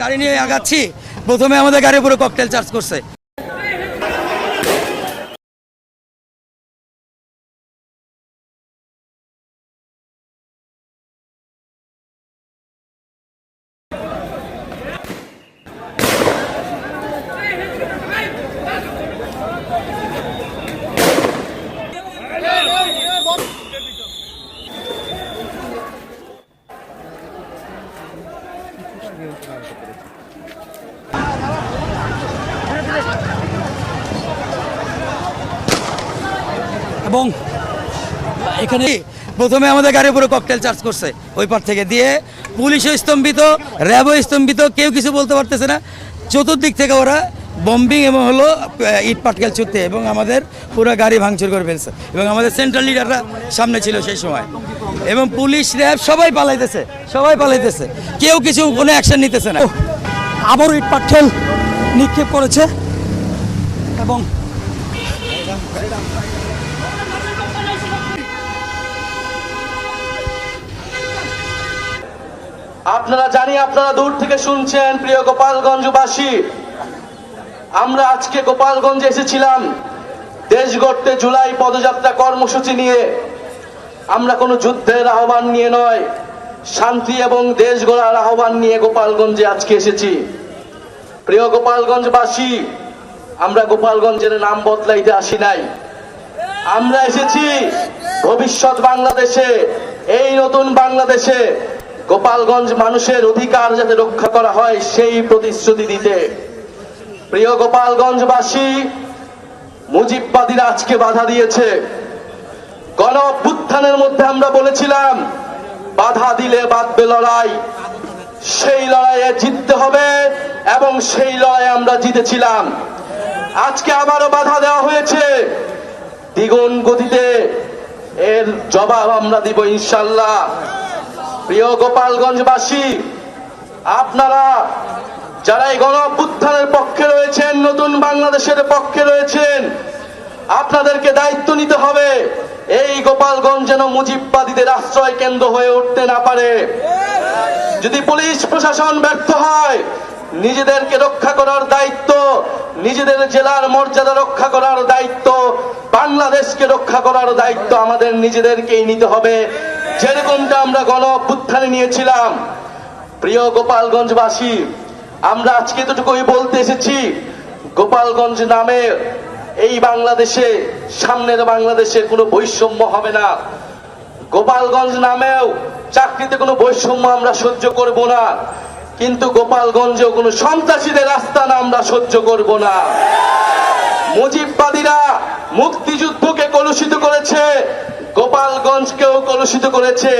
গাড়ি নিয়ে আগাচ্ছি। প্রথমে আমাদের গাড়ির উপরে ককটেল চার্জ করছে। এবং এখানে প্রথমে আমাদের গাড়ির উপরে ককটেল চার্জ করছে। ওই পার থেকে দিয়ে পুলিশও স্তম্ভিত, র্যাবও স্তম্ভিত, কেউ কিছু বলতে পারতেছে না। চতুর্দিক থেকে ওরা বম্বিং এবং হলো ইট পাটকেল ছুটতে এবং আমাদের পুরো গাড়ি ভাঙচুর করে ফেলছে এবং আমাদের সেন্ট্রাল লিডাররা সামনে ছিল সেই সময়। এবং পুলিশ র্যাব সবাই পালাইতেছে সবাই পালাইতেছে। কেউ কিছু কোনো অ্যাকশন নিতেছে না। আবারও ইট পাটকেল নিক্ষেপ করেছে এবং আপনারা জানি আপনারা দূর থেকে শুনছেন প্রিয় গোপালগঞ্জবাসী। আমরা আজকে গোপালগঞ্জে এসেছিলাম। দেশ গড়তে জুলাই পদযাত্রা কর্মসূচি নিয়ে। আমরা কোনো যুদ্ধের আহ্বান নিয়ে নয়, শান্তি এবং দেশ গড়ার আহ্বান নিয়ে গোপালগঞ্জে আজকে এসেছি। প্রিয় গোপালগঞ্জবাসী, আমরা গোপালগঞ্জের নাম বদলাইতে আসি নাই। আমরা এসেছি ভবিষ্যৎ বাংলাদেশে, এই নতুন বাংলাদেশে। গোপালগঞ্জ মানুষের অধিকার যাতে রক্ষা করা হয়, সেই প্রতিশ্রুতি দিতে। প্রিয় গোপালগঞ্জবাসী, মুজিববাদীরা আজকে বাধা দিয়েছে। গণ মধ্যে আমরা বলেছিলাম, বাধা দিলে বাঁধবে লড়াই। সেই লড়াইয়ে জিততে হবে এবং সেই লড়াইয়ে আমরা জিতেছিলাম। আজকে আবারও বাধা দেওয়া হয়েছে। দ্বিগুণ গতিতে এর জবাব আমরা দিব ইনশাল্লাহ। প্রিয় গোপালগঞ্জবাসী, আপনারা যারা এই গণ পক্ষে রয়েছেন, নতুন বাংলাদেশের পক্ষে রয়েছেন, আপনাদেরকে দায়িত্ব নিতে হবে। এই গোপালগঞ্জ যেন মুজিববাদীদের আশ্রয় কেন্দ্র হয়ে উঠতে না পারে। যদি পুলিশ প্রশাসন ব্যর্থ হয়, নিজেদেরকে রক্ষা করার দায়িত্ব, নিজেদের জেলার মর্যাদা রক্ষা করার দায়িত্ব, বাংলাদেশকে রক্ষা করার দায়িত্ব আমাদের নিজেদেরকেই নিতে হবে। যেরকমটা আমরা গণ নিয়েছিলাম। প্রিয় গোপালগঞ্জবাসী আমরা আজকে এতটুকুই বলতে এসেছি, গোপালগঞ্জ নামে এই বাংলাদেশে, সামনের বাংলাদেশে কোনো বৈষম্য হবে না। গোপালগঞ্জ নামেও চাকরিতে কোনো বৈষম্য আমরা সহ্য করব না, কিন্তু গোপালগঞ্জেও কোনো সন্ত্রাসীদের রাস্তা না আমরা সহ্য করব না। মুজিববাদীরা মুক্তিযুদ্ধকে কলুষিত করেছে গোপালগঞ্জকেও কলুষিত করেছে,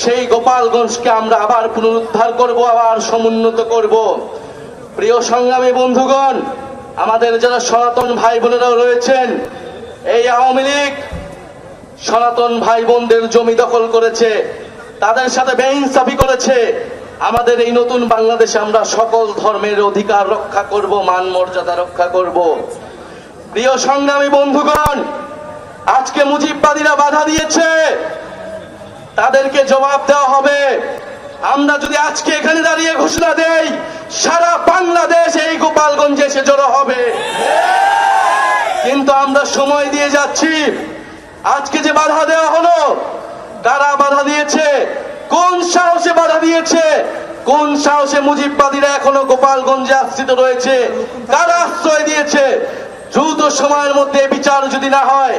সেই গোপালগঞ্জকে আমরা আবার পুনরুদ্ধার করব, আবার সমুন্নত করব। প্রিয় সংগ্রামী বন্ধুগণ, আমাদের যারা সনাতন ভাই বোনেরাও রয়েছেন, এই আওয়ামী লীগ সনাতন ভাই বোনদের জমি দখল করেছে, তাদের সাথে বেইনসাফি করেছে। আমাদের এই নতুন বাংলাদেশে আমরা সকল ধর্মের অধিকার রক্ষা করব, মান মর্যাদা রক্ষা করব। প্রিয় সংগ্রামী বন্ধুগণ, আজকে মুজিববাদীরা বাধা দিয়েছে। তাদেরকে জবাব দেওয়া হবে। আমরা যদি আজকে এখানে দাঁড়িয়ে ঘোষণা দেই, সারা বাংলাদেশ এই গোপালগঞ্জে এসে জড়ো হবে। কিন্তু আমরা সময় দিয়ে যাচ্ছি। আজকে যে বাধা দেওয়া হলো, কারা বাধা দিয়েছে? কোন সাহসে বাধা দিয়েছে? কোন সাহসে মুজিববাদীরা এখনও গোপালগঞ্জে আশ্রিত রয়েছে? কারা আশ্রয় দিয়েছে? দ্রুত সময়ের মধ্যে বিচার যদি না হয়,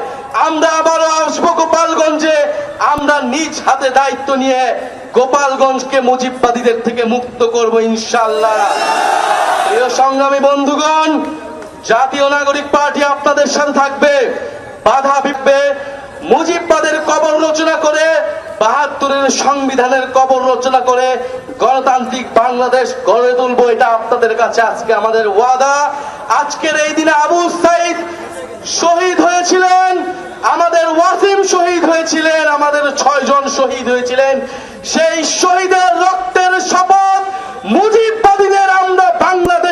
আমরা আবারও আসব গোপালগঞ্জে। আমরা নিজ হাতে দায়িত্ব নিয়ে গোপালগঞ্জকে মুজিববাদীদের থেকে মুক্ত করব ইনশাল্লাহ প্রিয় সংগ্রামী বন্ধুগণ, জাতীয় নাগরিক পার্টি আপনাদের সাথে থাকবে, বাধা বিপবে, মুজিববাদের কবর রচনা করে, বাহাত্তরের সংবিধানের কবর রচনা করে গণতান্ত্রিক বাংলাদেশ গড়ে তুলবো, এটা আপনাদের কাছে আজকে আমাদের ওয়াদা। আজকের এই দিনে আবু সাইদ শহীদ হয়েছিলেন, আমাদের ওয়াসিম শহীদ হয়েছিলেন আমাদের ছয় জন শহীদ হয়েছিলেন। সেই শহীদের রক্তের শপথ মুজিববাদীদের আমরা বাংলাদেশ